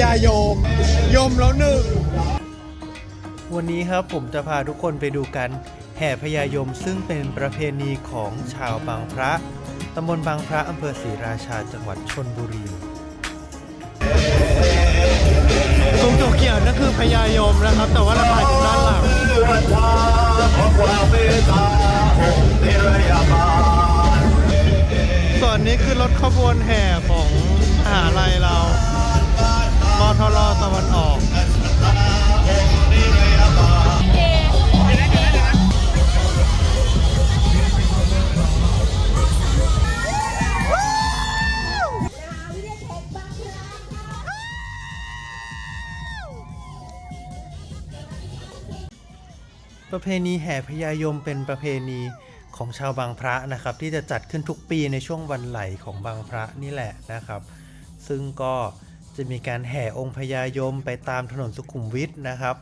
ญายมยมแล้วหนึ่ง วันนี้ครับผมจะพาทุกคนไปดูกัน แห่พญายมซึ่งเป็นประเพณีของชาวบางพระตำบลบางพระอำเภอศรีราชาจังหวัดชนบุรีตรงเขียวๆนั่นคือพญายมนะครับ แต่ว่าเราถ่ายจากด้านหลังส่วนนี้คือรถขบวนแห่ของมหาลัยเรา ทรตะวันออกประเพณีแห่พญายมเป็นประเพณีของชาวบางพระนะครับ ที่จะจัดขึ้นทุกปีในช่วงวันไหลของบางพระนี่แหละนะครับ ซึ่งก็ จะมีการแห่องค์พญายมไปตามถนนสุขุมวิทนะครับ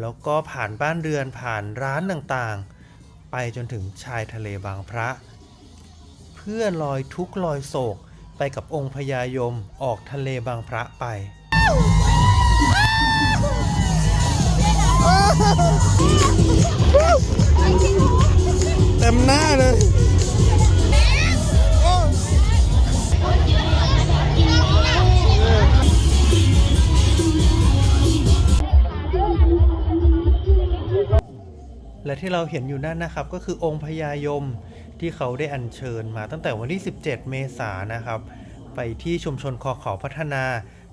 แล้วก็ผ่านบ้านเรือนผ่านร้านต่างๆ ไปจนถึงชายทะเลบางพระ เพื่อลอยทุกข์ลอยโศกไปกับองค์พญายมออกทะเลบางพระไป เต็มหน้าเลย เราเห็นอยู่นั่นนะครับ ก็คือองค์พญายมที่เขาได้อัญเชิญมาตั้งแต่วันที่ 17 เมษายนนะครับ ไปที่ชุมชนคอเขาพัฒนา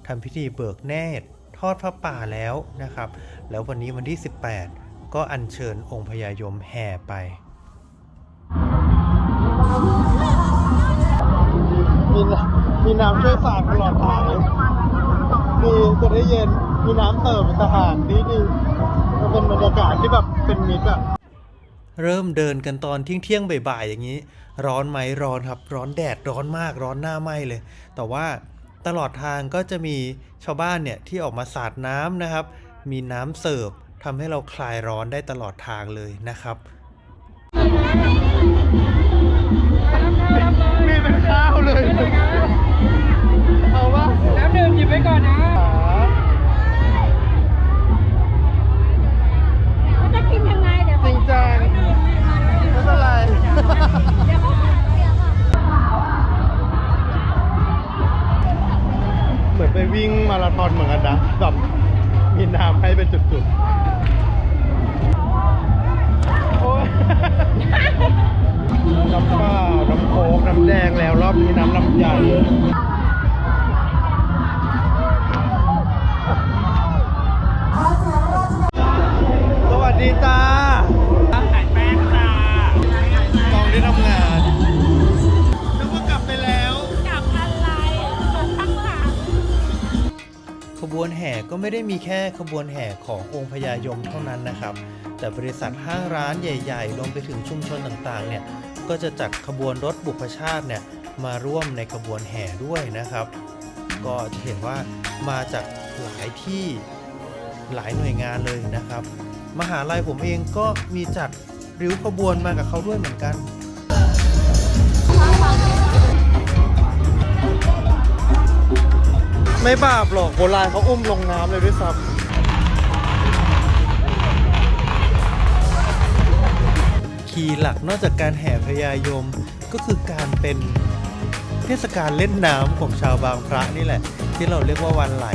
ทำพิธีเบิกเนตรทอดพระป่าแล้วนะครับ แล้ววันนี้วันที่ 18 ก็อัญเชิญองค์พญายมแห่ไปมีน้ำมีน้ำช่วยสาดตลอดทางเลยมีจะได้เย็นมีน้ำเสิร์ฟเป็นทหารดีดีมันเป็นบรรยากาศที่แบบเป็นมิตรอะ เริ่มเดินกันตอนเที่ยงเที่ยงๆบ่ายๆอย่างนี้ ร้อนไหมร้อนครับ ร้อนแดดร้อนมากร้อนหน้าไหมเลย แต่ว่าตลอดทางก็จะมีชาวบ้านเนี่ยที่ออกมาสาดน้ำนะครับ มีน้ำเสิร์ฟทำให้เราคลายร้อนได้ตลอดทางเลยนะครับำแดงแล้วรอบนี้น้ำลำไยสวัสดีจ้าขายแป้งจ้ากองที่ทำงานนึกว่ากลับไปแล้วจับอะไรจับข้างหลังขบวนแห่ก็ไม่ได้มีแค่ขบวนแห่ขององค์พญายมเท่านั้นนะครับ แต่บริษัทห้างร้านใหญ่ๆ รวมไปถึงชุมชนต่างๆ เนี่ย ก็จะจัดขบวนรถบุพชาติเนี่ยมาร่วมในขบวนแห่ด้วยนะครับ ก็จะเห็นว่ามาจากหลายที่หลายหน่วยงานเลยนะครับ มหาลัยผมเองก็มีจัดริ้วขบวนมากับเขาด้วยเหมือนกันไม่บาปหรอกโบราณเขาอุ้มลงน้ำเลยด้วยซ้ำ คีย์หลักนอกจากการแห่พญายม ก็คือการเป็นเทศกาลเล่นน้ำของชาวบางพระนี่แหละ ที่เราเรียกว่าวันไหล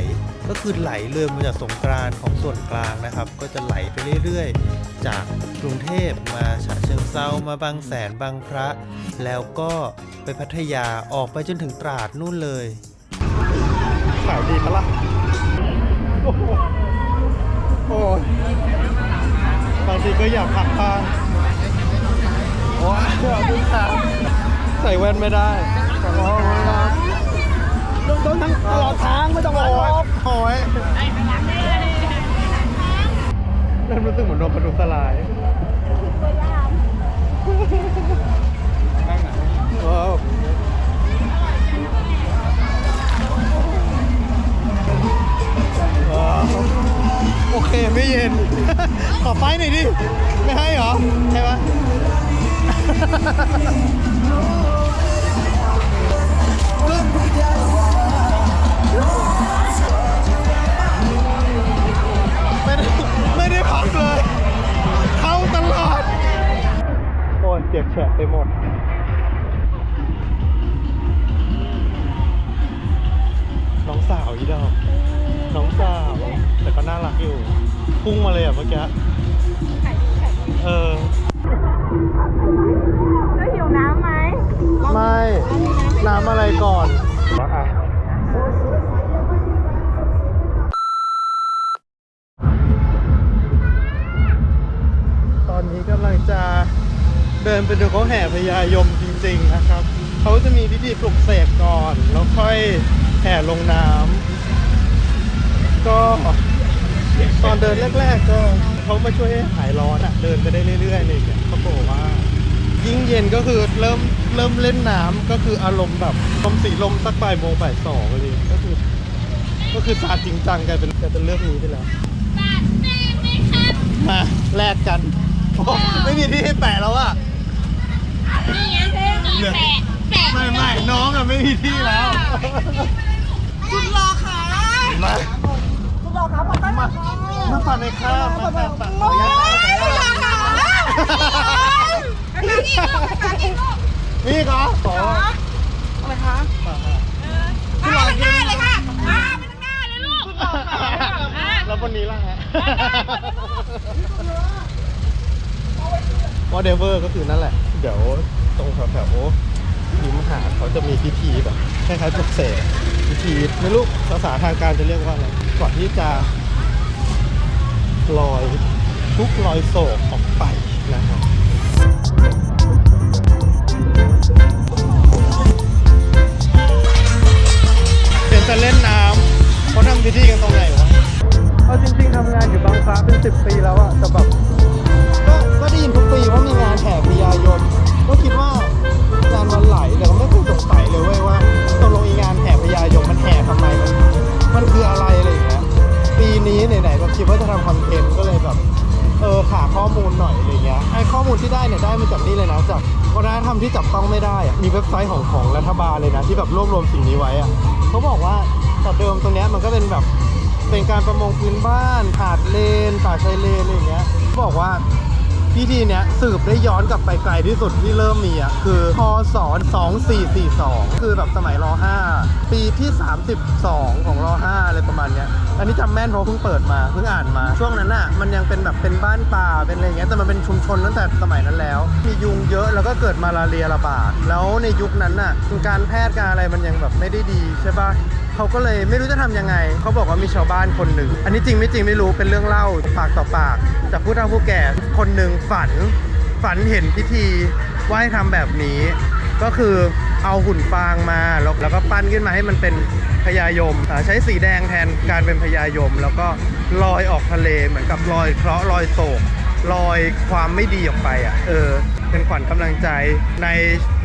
ก็คือไหลเรือมาจากสงกรานของส่วนกลางนะครับ ก็จะไหลไปเรื่อยๆ จากกรุงเทพมาฉะเชิงเซามาบางแสนบางพระ แล้วก็ไปพัทยาออกไปจนถึงตราดนู่นเลยขายดีปะล่ะโอ้โหโอ้ยบางทีก็อยากพักบ้าง อ้ยขอบคุณครับใส่แว่นไม่ได้ขอร้องครับโดนทั้งตลอดทางไม่ต้องรอโอ้ยเริ่มรู้สึกเหมือนโดนประตูสลายว้าวอ๋อโอเคไม่เย็น ขอไฟหน่อยดิ ไม่ให้เหรอ ใช่ปะ ไม่ได้ไม่ได้พักเลย เข้าตลอดโอนเจ็บแฉะไปหมด น้องสาวอีดอกน้องสาว แต่ก็น่ารักอยู่ พุ่งมาเลยอะเมื่อกี้ เออ แล้วหิวน้ำไหมไม่ น้ำอะไรก่อนอะตอนนี้กำลังจะเดินไปดูเขาแห่พญายมจริงๆนะครับ เขาจะมีพิธีปลุกเสกก่อน แล้วค่อยแห่ลงน้ำก็ ตอนเดินแรก ๆ ก็เขามาช่วยให้หายร้อนอะเดินไปได้เรื่อยๆเลยเนี่ยเขาบอกว่า ยิ่งเย็นก็คือเริ่มเริ่มเล่นน้ำก็คืออารมณ์แบบลมสีลมสักบ่ายโมงบ่ายสองเลยก็คือ ก็คือสาดจริงจังกลายเป็นกลายเป็นเรื่องนี้ไปแล้วมาแลกกันโอ้ไม่มีที่ให้แปะแล้วอะนี่ไงนี่แปะแปะไม่ไม่น้องอะไม่มีที่แล้ว คุณรอค่ะมา คุณรอค่ะปัดปัดมามาปั่นในข้ามมาปั่นปั่นขออนุญาตนะขออนุญาตนะนี่ก็ขออะไรคะมามาไปทางหน้าเลยค่ะมาไปทางหน้าเลยลูกแล้ววันนี้ล่ะฮะวอเดเวอร์ก็คือนั่นแหละ เดี๋ยวตรงแถวๆริมหาเขาจะมีพิธีแบบคล้ายๆปลุกเสกพิธีไม่รู้ภาษาทางการจะเรียกว่าอะไร ก่อนที่จะลอยทุกลอยโศกออกไปนะครับเดี๋ยวจะเล่นน้ำเขาทำพิธีกันตรงไหนวะเอาจริงๆทำงานอยู่บางพระเป็นสิบปีแล้วอะแต่แบบก็ก็ได้ยินทุกปีว่ามีงานแห่พญายมก็คิดว่างานวันไหลแต่ก็ไม่เคยสงสัยเลยเว้ยว่าตกลงอีงานแห่พญายมมันแห่ทำไมมันมันคืออะไร คิดว่าจะทำคอนเทนต์ก็เลยแบบเออหาข้อมูลหน่อยอะไรเงี้ยไอ้ข้อมูลที่ได้เนี่ยได้มาจากนี่เลยนะจากวัฒนธรรมที่จับต้องไม่ได้อะมีเว็บไซต์ของของรัฐบาลเลยนะที่แบบรวบรวมสิ่งนี้ไว้อะเขาบอกว่าแต่เดิมตรงเนี้ยมันก็เป็นแบบเป็นการประมงพื้นบ้านหาดเลนป่าชายเลนอะไรเงี้ยเขาบอกว่าพิธีเนี้ยสืบได้ย้อนกลับไปไกลที่สุดที่เริ่มมีอะคือพศ2442 คือแบบสมัยร5ปีที่ 32 ของร5อะไรประมาณเนี้ย อันนี้จำแม่นเพราะเพิ่งเปิดมาเพิ่งอ่านมา ช่วงนั้นน่ะมันยังเป็นแบบเป็นบ้านป่าเป็นอะไรอย่างเงี้ยแต่มันเป็นชุมชนตั้งแต่สมัยนั้นแล้ว มียุงเยอะแล้วก็เกิดมาลาเรียระบาดแล้วในยุคนั้นน่ะการแพทย์การอะไรมันยังแบบไม่ได้ดีใช่ปะเขาก็เลยไม่รู้จะทำยังไง เขาบอกว่ามีชาวบ้านคนหนึ่ง อันนี้จริงไม่จริงไม่รู้เป็นเรื่องเล่าปากต่อปาก จากผู้เฒ่าผู้แก่คนหนึ่งฝัน ฝันเห็นพิธีว่าให้ทำแบบนี้ ก็คือ เอาหุ่นฟางมาแล้วแล้วก็ปั้นขึ้นมาให้มันเป็นพญายมใช้สีแดงแทนการเป็นพญายม แล้วก็ลอยออกทะเลเหมือนกับลอยเคราะห์ลอยโศกลอยความไม่ดีออกไปอะเออ เป็นขวัญกำลังใจใน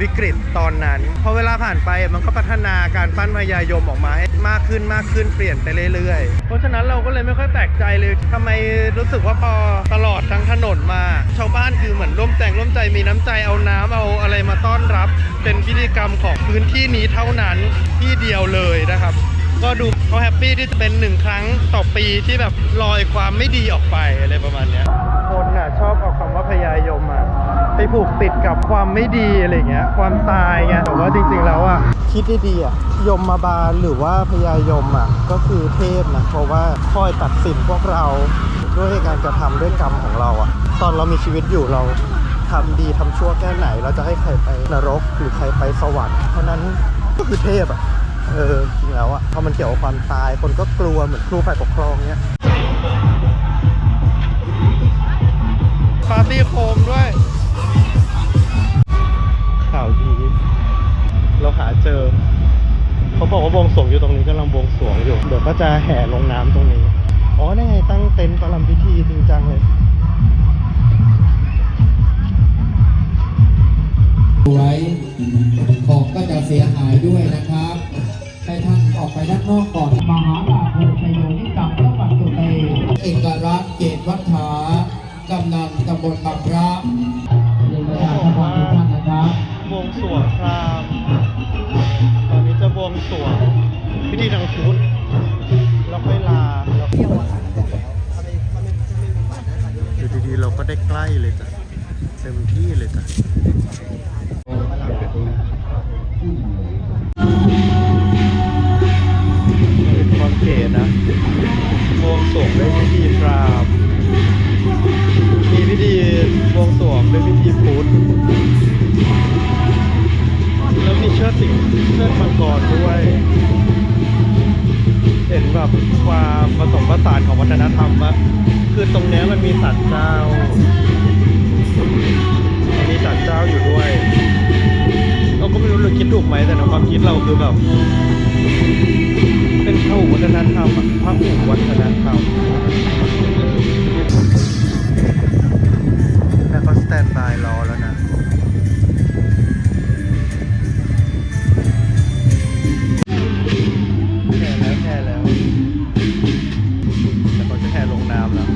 วิกฤตตอนนั้นพอเวลาผ่านไปมันก็พัฒนาการปั้นพญายมออกมาให้มากขึ้นมากขึ้นเปลี่ยนไปเรื่อยๆ เพราะฉะนั้นเราก็เลยไม่ค่อยแปลกใจเลยทำไมรู้สึกว่าพอตลอดทั้งถนนมา ชาวบ้านคือเหมือนร่วมแต่งร่วมใจมีน้ำใจเอาน้ำเอาอะไรมาต้อนรับ เป็นพิธีกรรมของพื้นที่นี้เท่านั้นที่เดียวเลยนะครับ ก็ดูเขาแฮปปี้ที่จะเป็นหนึ่งครั้งต่อปีที่แบบลอยความไม่ดีออกไปอะไรประมาณเนี้ยคนน่ะชอบเอาคำว่าพยายมอะไปผูกติดกับความไม่ดีอะไรเงี้ย ความตายไงแต่ว่าจริงๆแล้วอะคิดดีๆอะยมมาบาลหรือว่าพยายมอะก็คือเทพนะเพราะว่าคอยตัดสินพวกเราด้วยการกระทำด้วยกรรมของเราอะ ตอนเรามีชีวิตอยู่เราทำดีทำชั่วแค่ไหน เราจะให้ใครไปนรกหรือใครไปสวรรค์เพราะนั้นก็คือเทพอะ เออจริงแล้วอะพอมันเกี่ยวกับความตาย คนก็กลัวเหมือนครูฝ่ายปกครองเนี้ยปาร์ตี้โคมด้วยข่าวดีเราหาเจอ เขาบอกว่าบวงสรวงอยู่ตรงนี้กำลังบวงสรวงอยู่ เดี๋ยวก็จะแห่ลงน้ำตรงนี้ อ๋อนี่ไงตั้งเต็นท์ประลำพิธีจริงจังเลยไว้ของก็จะเสียหายด้วยนะครับ ด้านนอกก่อน มหาลาภชโยนิกรรมพระปัตตุเตเอกรัตน์เกตวัฒฐากำนันตำบลบางพระเรียนประชาสัมพันธ์ทุกท่านนะครับบวงสรวงพราหมณ์ตอนนี้จะบวงสรวงพิธีทางพุทธแล้วค่อยลาแล้วอยู่ดีๆเราก็ได้ใกล้เลยจ้ะเต็มที่เลยจ้ะ วงด้วยพิธีพราหมมีพิธีบวงสรวงด้วยพิธีพุทธแล้วมีเชิดสิงเชิดมังกรด้วย เห็นแบบความผสมผสานของวัฒนธรรมว่าคือตรงนี้มันมีสัตว์เจ้า มีสัตว์เจ้าอยู่ด้วย เราก็ไม่รู้เราคิดถูกไหมแต่ในความคิดเราคือแบบ พหุวัฒนธรรมอะพหุวัฒนธรรมแล้วเขาสแตนบายรอแล้วนะแห่แล้วแห่แล้วแต่เขาจะแห่ลงน้ำแล้ว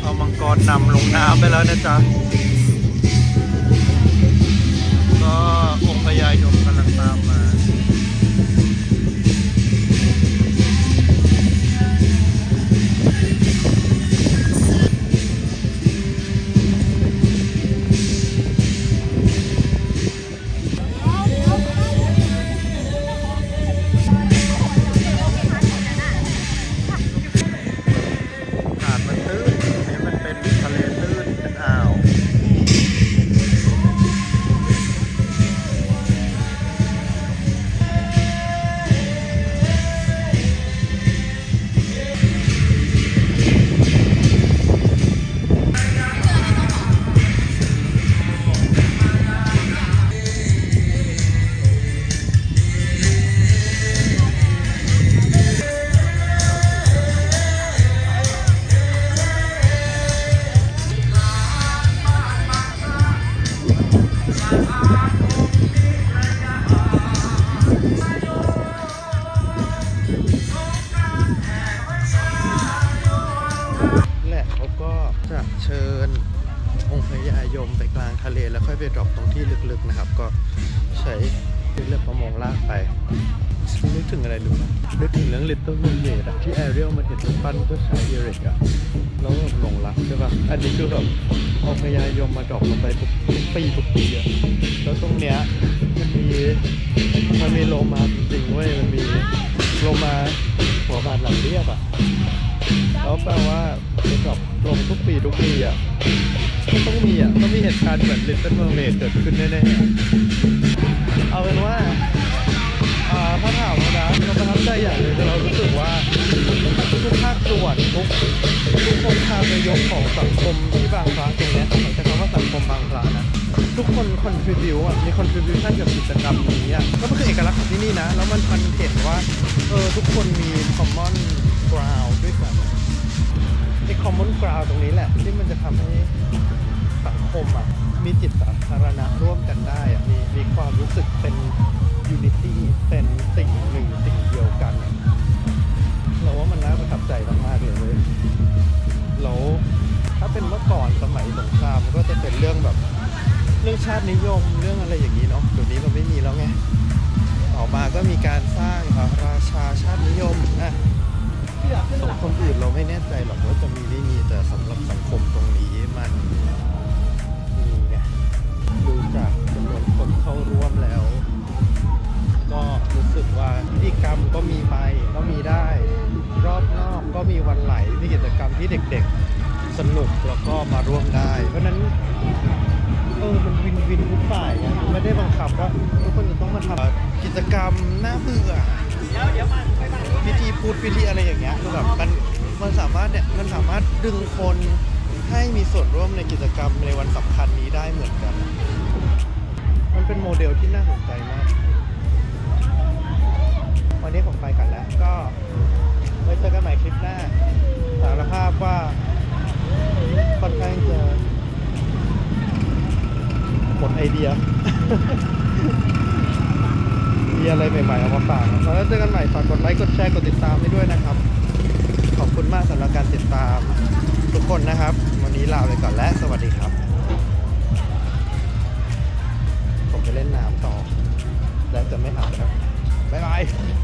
เอามังกรนำลงน้ำไปแล้วนะจ๊ะ อ อริกอะแล้วแบบหลงรักใช่ป่ะ อันนี้คือแบบองค์พญายมมาดรอปลงไปทุกปีทุกปีอะแล้วตรงเนี้ยมันมีมันมีโลมาจริงๆเว้ยมันมีโลมาหัวบาดหลังเรียบอะแล้วแปลว่าจะดรอปลงทุกปีทุกปีอะต้องมีอะต้องมีเหตุการณ์เหมือน Little Mermaid เกิดขึ้นแน่ๆเอาเป็นว่าอาถ้าถามว่านะเราประทับใจอย่างหนึ่งเรารู้สึกว่า ส่วนทุกทุกองค์คาพยพของสังคมที่บางพระตรงเนี้ยใช้คำว่าสังคมบางพระนะทุกคนคอนทริบิวอะมีคอนทริบิวชั่นกับกิจกรรมนี้อะก็มันคือเอกลักษณ์ของที่นี่นะ แล้วมันมันเห็นว่าเออทุกคนมี common ground ด้วยกันไอ้ common ground ตรงนี้แหละ ที่มันจะทำให้สังคมอะมีจิตสาธารณะร่วมกันได้อะมีมีความรู้สึกเป็น unity เป็นสิ่งหนึ่งสิ่งเดียวกันเราว่ามันาตินิยมเรื่องอะไรอย่างนี้เนาะเดี๋ยวนี้มันไม่มีแล้วไงต่อมาก็มีการสร้างราชาชาตินิยมนะสังคมอื่นเราไม่แน่ใจหรอกว่าจะมีไม่มีแต่สำหรับสังคมตรงนี้มันมีไงดูจากจำนวนคนเข้าร่วมแล้ว ก็รู้สึกว่าพิธีกรรมก็มีไปก็มีได้ รอบนอกก็มีวันไหลมีกิจกรรมที่เด็กๆ สนุกแล้วก็มาร่วมได้ เพราะนั้น เออมันวินวินทุกฝ่ายอะไม่ได้บังคับว่าทุกคนจะต้องมาทำกิจกรรมน่าเบื่อพิธีพูดพิธีอะไรอย่างเงี้ยคือแบบมันมันสามารถเนี่ยมันสามารถดึงคนให้มีส่วนร่วมในกิจกรรมในวันสำคัญนี้ได้เหมือนกัน มันเป็นโมเดลที่น่าสนใจมาก วันนี้ผมไปกันแล้วก็ หมดไอเดียมีอะไรใหม่ๆเอามาฝากแล้วเจอกันใหม่ฝากกดไลค์กดแชร์กดติดตามให้ด้วยนะครับ ขอบคุณมากสำหรับการติดตามทุกคนนะครับ วันนี้ลาไปก่อนแล้ว